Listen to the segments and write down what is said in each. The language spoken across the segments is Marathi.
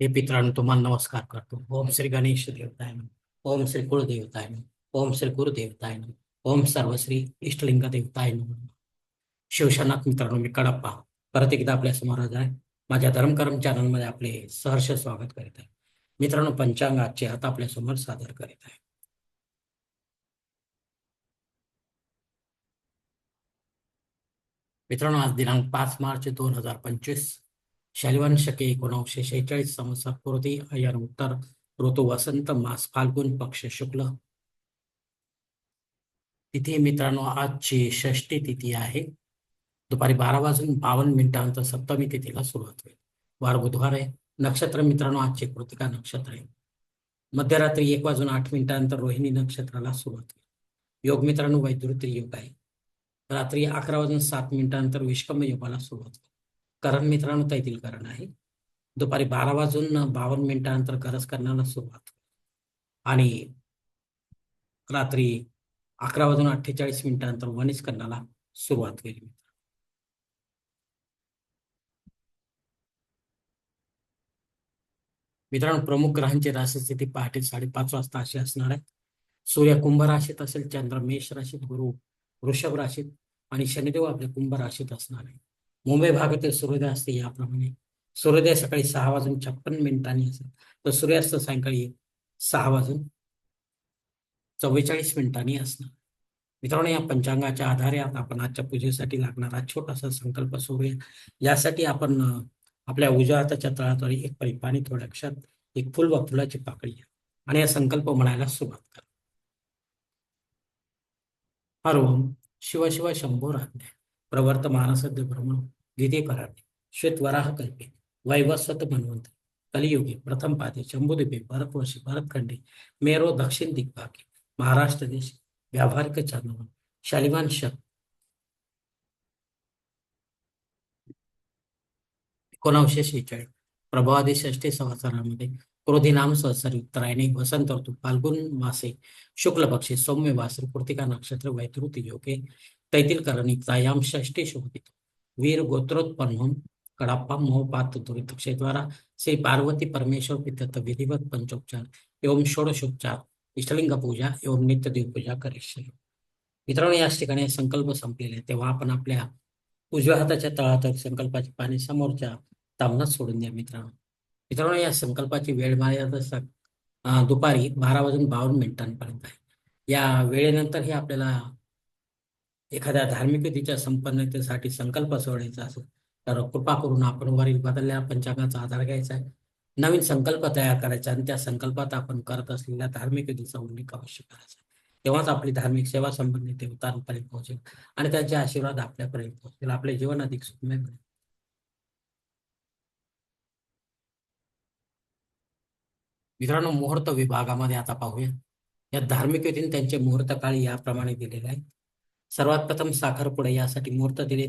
हे पित्रांनो तुम्हाला नमस्कार करतो. ओम श्री गणेश देवताय ओम श्री कुळदेवताय ओम श्री गुरुदेवताय ओम सर्वश्री इष्टलिंग देवताय शिवशनाथ मित्रांनो मी कडप्पा. परत एकदा आपल्यासमोर आहे. माझ्या धर्मकर्म चॅनलमध्ये आपले सहर्ष स्वागत करीत आहे. मित्रांनो पंचांग आजचे आता आपल्यासमोर सादर करीत आहे. मित्रांनो आज दिनांक पाच मार्च दोन हजार पंचवीस. शैलवान शके एकोणीसशे शेहेचाळीस संवत्सर पूर्वी अयन उत्तर ऋतू वसंत मास फाल्गुन पक्ष शुक्ल. तिथी मित्रांनो आजची षष्टी तिथी आहे. दुपारी बारा वाजून बावन्न मिनिटांनंतर सप्तमी तिथीला सुरुवात होईल. वार बुधवार आहे. नक्षत्र मित्रांनो आजचे कृतिका नक्षत्र आहे. मध्यरात्री एक वाजून आठ मिनिटांनंतर रोहिणी नक्षत्राला सुरुवात होईल. योग मित्रांनो वैद्युत योग आहे. रात्री अकरा वाजून सात मिनिटांनंतर विष्कम योगाला सुरुवात होईल. करण मित्रांनो तेथील करण आहे. दुपारी बारा वाजून बावन्न मिनिटानंतर गरज करण्याला सुरुवात. आणि रात्री अकरा वाजून अठ्ठेचाळीस मिनिटानंतर वनिज करण्याला सुरुवात केली. मित्रांनो प्रमुख ग्रहांची राशी स्थिती पहाटे साडेपाच वाजता अशी असणार आहे. सूर्य कुंभ राशीत असेल चंद्र मेष राशीत गुरु वृषभ राशीत आणि शनिदेव आपल्या कुंभ राशीत असणार आहे. मुंबई भागातील सूर्योदय असते याप्रमाणे. सूर्योदय सकाळी सहा वाजून छप्पन मिनिटांनी असेल तर सूर्यास्त सायंकाळी सहा वाजून चव्वेचाळीस मिनिटांनी असणार. मित्रांनो या पंचांगाच्या आधारे आता आपण आजच्या पूजेसाठी लागणारा छोटासा संकल्प सूर्य यासाठी आपण आपल्या उजव्या हाताच्या तळातळी एक परिपाणी पाणी थोड्या एक फुल व फुलाची पाकळी आणि या संकल्प म्हणायला सुरुवात करा. ओम शिव शिव शंभो राज्ञ. प्रवर्त मानसद्य भ्रमण गीते कराटे श्वेत वराह कल्पे वैवस्वत मनवंत कलियुगे प्रथम पादे शंभुद्वीपे भरतवर्षी भरतखंडे मेरो दक्षिण दिग्भागे महाराष्ट्र देश व्यावहारिक चांदवन शालिवान शक एकोणावीसशे शेहेचाळीस प्रभावादी षष्ठी संवत्सरामध्ये क्रोधी नाम संवत्सरी उत्तरायणी वसंत ऋतू फाल्गुन मासे शुक्ल पक्षी सौम्य वासर कृतिका नक्षत्र वैतृती योगे तैतील करणिकतायाम षष्ठी शोभित वीर गोत्रोत्पन्न कडाप्पा मोहपात दुरित क्षेद्वारा श्री पार्वती परमेश्वर पितत विधिवत पंचोपचार एवं षोडशोपचार इष्टलिंग पूजा एवं नित्य देव पूजा करिष्ये. मित्रांनो याच ठिकाणी संकल्प संपलेले तेव्हा आपण आपल्या उजव्या हाताच्या तळात संकल्पाची पाणी समोरच्या तामनात सोडून द्या मित्रांनो. मित्रांनो या संकल्पाची वेळ मर्यादा दुपारी बारा वाजून बावन्न मिनिटांपर्यंत आहे. या वेळेनंतर हे आपल्याला एखाद्या धार्मिक विधीच्या संपन्नतेसाठी संकल्प सोडायचा असेल तर कृपा करून आपण वरील बदलल्या पंचांगाचा आधार घ्यायचा आहे. नवीन संकल्प तयार करायचा आणि त्या संकल्पात आपण करत असलेल्या धार्मिक विधीचा उल्लेख अवश्य करायचा तेव्हाच आपली धार्मिक सेवा संबंधित रूपाने पोहोचेल आणि त्यांचे आशीर्वाद आपल्यापर्यंत पोहोचतील आपले जीवन अधिक सुखमय बनेल. मित्रांनो मुहूर्त विभागामध्ये आता पाहूया. या धार्मिक विधीने त्यांचे मुहूर्त काळी याप्रमाणे दिलेले आहे. सर्वात प्रथम साखरपुडे यासाठी मुहूर्त दिले.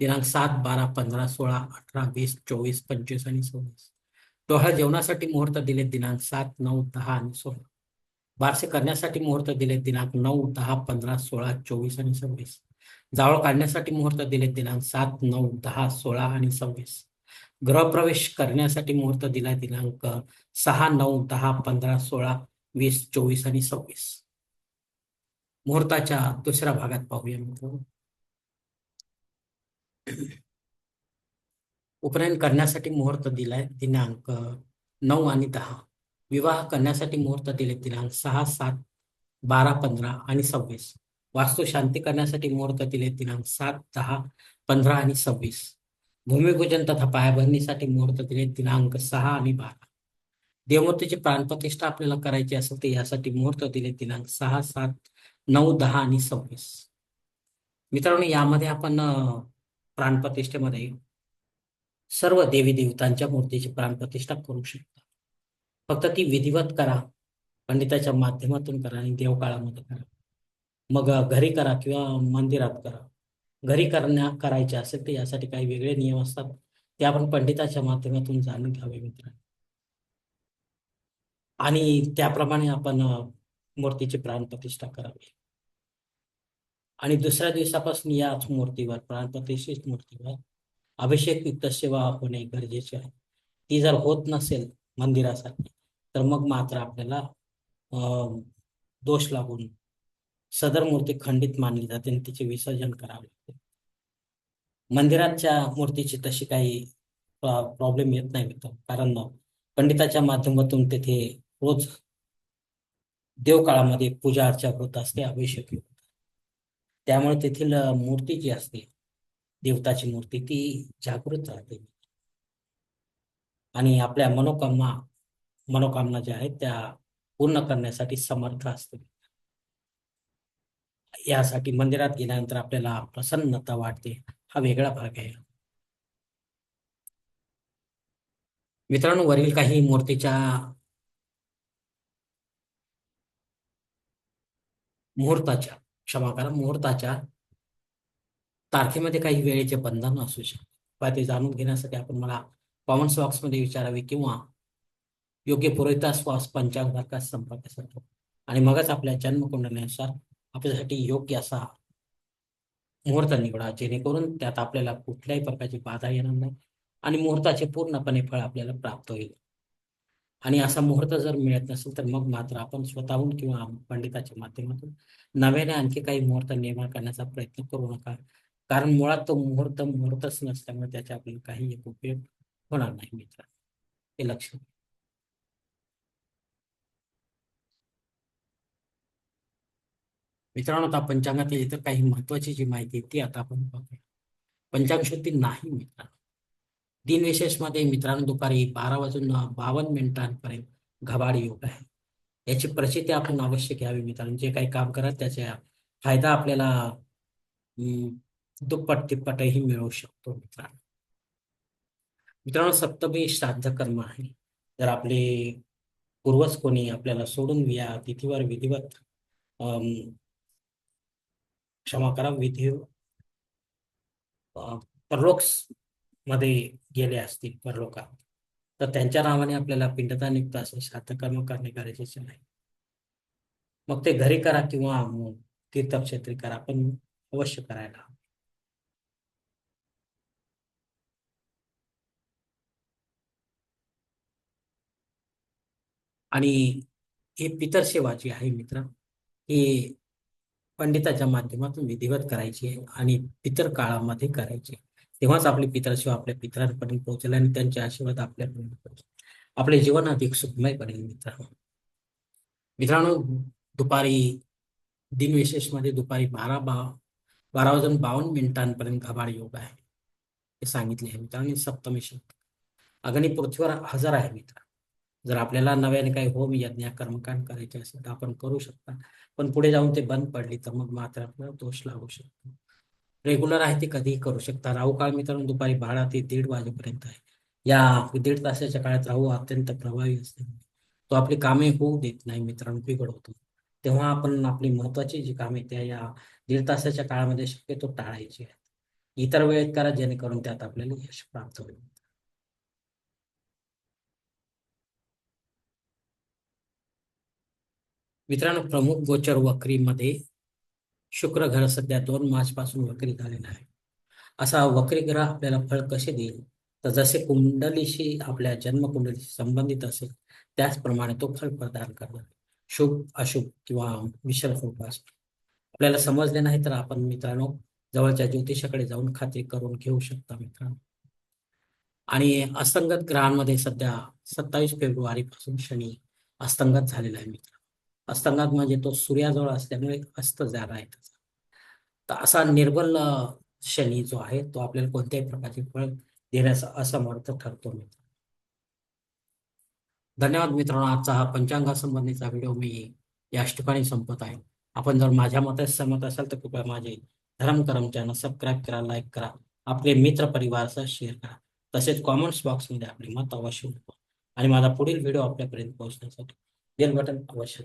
दिनांक सात बारा पंधरा सोळा अठरा वीस चोवीस पंचवीस आणि सव्वीस. डोहाळ जेवणासाठी मुहूर्त दिले दिनांक सात नऊ दहा आणि सोळा. बारसे करण्यासाठी मुहूर्त दिले दिनांक नऊ दहा पंधरा सोळा चोवीस आणि सव्वीस. जावळ काढण्यासाठी मुहूर्त दिले दिनांक सात नऊ दहा सोळा आणि सव्वीस. गृहप्रवेश करण्यासाठी मुहूर्त दिला दिनांक सहा नऊ दहा पंधरा सोळा वीस चोवीस आणि सव्वीस. मुहूर्ताच्या दुसऱ्या भागात पाहूया मित्र उपनयन करण्यासाठी मुहूर्त दिलाय दिनांक नऊ आणि दहा. विवाह करण्यासाठी मुहूर्त दिले दिनांक सहा सात बारा पंधरा आणि सव्वीस. वास्तू शांती करण्यासाठी मुहूर्त दिले दिनांक सात दहा पंधरा आणि सव्वीस. भूमिपूजन तथा पायाभरणीसाठी मुहूर्त दिले दिनांक सहा आणि बारा. देवमूर्तीची प्राणप्रतिष्ठा आपल्याला करायची असेल तर यासाठी मुहूर्त दिले दिनांक सहा सात नऊ दहा आणि सव्वीस. मित्रांनो यामध्ये आपण प्राणप्रतिष्ठेमध्ये सर्व देवी देवतांच्या मूर्तीची प्राणप्रतिष्ठा करू शकता. फक्त ती विधिवत करा पंडिताच्या माध्यमातून करा आणि देवकाळामध्ये करा. मग घरी करा किंवा मंदिरात करा. घरी करण्या करायचे असेल तर यासाठी काही वेगळे नियम असतात. ते आपण पंडिताच्या माध्यमातून जाणून घ्यावे मित्रांनो. आणि त्याप्रमाणे आपण मूर्तीची मूर्तीची प्राणप्रतिष्ठा करावी. आणि दुसऱ्या दिवसापासून याच मूर्तीवर प्राणप्रतिष्ठित मूर्तीवर अभिषेक युक्त सेवा होणे गरजेचे आहे. ती जर होत नसेल मंदिरासाठी तर मग मात्र आपल्याला अं, दोष लागून सदर मूर्ती खंडित मानली जाते आणि तिचे विसर्जन करावे लागते. मंदिराच्या मूर्तीची तशी काही प्रॉब्लेम येत नाही कारण पंडिताच्या माध्यमातून तेथे रोज देवकाळामध्ये पूजा अर्चा होत असते अभिषेक होत त्यामुळे तेथील मूर्ती जी असते देवताची मूर्ती ती जागृत राहते. आणि आपल्या मनोकामना मनोकामना ज्या आहेत त्या पूर्ण करण्यासाठी समर्थ असते. यासाठी मंदिरात गेल्यानंतर आपल्याला प्रसन्नता वाटते. हा वेगळा भाग आहे. मित्रांनो वरील काही मूर्तीच्या मुहूर्ताच्या क्षमा करा मुहूर्ताच्या तारखेमध्ये काही वेळेचे बंधन असू शकते. ते जाणून घेण्यासाठी आपण मला कॉमेंट्स बॉक्समध्ये विचारावे किंवा योग्य पुरोहितास पंचांगाचा संपर्क साधतो. आणि मगच आपल्या जन्मकुंडलीनुसार आपल्यासाठी योग्य असा मुहूर्त निवडा जेणेकरून त्यात आपल्याला कुठल्याही प्रकारची बाधा येणार नाही आणि मुहूर्ताचे पूर्णपणे फळ आपल्याला प्राप्त होईल. आणि असा मुहूर्त जर मिळत नसेल तर मग मात्र आपण स्वतःहून किंवा पंडिताच्या माध्यमातून नव्याने आणखी काही मुहूर्त निर्माण करण्याचा प्रयत्न करू नका. कारण मुळात तो मुहूर्त मुहूर्तच नसल्यामुळे त्याचा आपल्याला काही एक उपयोग होणार नाही मित्र. हे लक्ष मित्रांनो आता पंचांगातील इतर काही महत्वाची जी माहिती आहे ती आता आपण पाहूया पंचांग शुद्धी नाही मित्रांनो. दिनविशेषमध्ये मित्रांनो दुपारी बारा वाजून बावन्न मिनिटांपर्यंत घबाड योग आहे. याची प्रचिती आपण अवश्य घ्यावी मित्रांनो. जे काही काम करत त्याचा फायदा आपल्याला दुप्पट तिप्पटही मिळू शकतो मित्रांनो. मित्रांनो सप्तमी श्राद्ध कर्म आहे. जर आपले पूर्वज कोणी आपल्याला सोडून या तिथीवर विधिवत क्षमा करा विधी अ, मध्ये गेले असतील परलोकात तर त्यांच्या नावाने आपल्याला पिंडता युक्त असं श्राद्ध करणे गरजेचे नाही. मग ते घरी करा किंवा तीर्थक्षेत्री करा पण अवश्य करायला आणि हे पितर सेवा जी आहे मित्र ही पंडिताच्या माध्यमातून विधिवत करायची आणि पितर काळामध्ये करायची तेव्हाच आपली पित्राशिव आपल्या पित्रांपर्यंत पोहोचेल आणि त्यांचे आशीर्वाद आपल्यापर्यंत पोहोचेल. आपले जीवन अधिक सुखमय बनेल मित्रांनो. मित्रांनो दुपारी दिनविशेषमध्ये दुपारी बारा बा बारा वाजून बावन्न मिनिटांपर्यंत घबाड योग आहे. हे सांगितले आहे मित्रांनो. सप्तमी शब्द. अग्नी पृथ्वीवर हजर आहे मित्र. जर आपल्याला नव्याने काही होम यज्ञ कर्मकांड करायचे असेल तर आपण करू शकता. पण पुढे जाऊन ते बंद पडली तर मग मात्र आपल्याला दोष लागू शकतो. रेग्युलर आहे ते कधीही करू शकता. राहू काळ मित्रांनो दुपारी बारा ते दीड वाजेपर्यंत आहे. या दीड तासाच्या काळात राहू अत्यंत प्रभावी असते. तो आपली कामे होऊ देत नाही मित्रांनो बिघडवतो तेव्हा आपण आपली महत्वाची जी कामे त्या या दीड तासाच्या काळामध्ये शक्यतो टाळायची आहेत. इतर वेळेत करा जेणेकरून त्यात आपल्याला यश प्राप्त होईल. मित्रांनो प्रमुख गोचर वक्रीमध्ये शुक्र ग्रह सध्या दोन मार्च पासून वक्री झालेला आहे. असा वक्री ग्रह आपल्याला फळ कसे देईल? तर जसे कुंडलीशी आपल्या जन्मकुंडलीशी संबंधित असेल त्याचप्रमाणे तो फळ प्रदान करणार शुभ अशुभ किंवा मिश्र स्वरूप असतो. आपल्याला समजले नाही तर आपण मित्रांनो जवळच्या ज्योतिषाकडे जाऊन खात्री करून घेऊ शकता मित्रांनो. आणि अस्तंगत ग्रहांमध्ये सध्या सत्तावीस फेब्रुवारी पासून शनी अस्तंगत झालेला आहे मित्र अस्तंगात म्हणजे तो सूर्याजवळ असल्यामुळे अस्त झाला आहे त्याचा. तर असा निर्बल शनी जो आहे तो आपल्याला कोणत्याही प्रकारचे फळ देण्यास असमर्थ ठरतो मित्र. धन्यवाद मित्रांनो आजचा हा पंचांगासंबंधीचा व्हिडिओ मी याच ठिकाणी संपत आहे. आपण जर माझ्या मतात सहमत असाल तर कृपया माझे धर्म करम चॅनल सबस्क्राईब करा लाईक करा आपले मित्र परिवारासह शेअर करा. तसेच कॉमेंट्स बॉक्समध्ये आपले मत अवश्य आणि माझा पुढील व्हिडिओ आपल्यापर्यंत पोहोचण्यासाठी बेल बटन अवश्य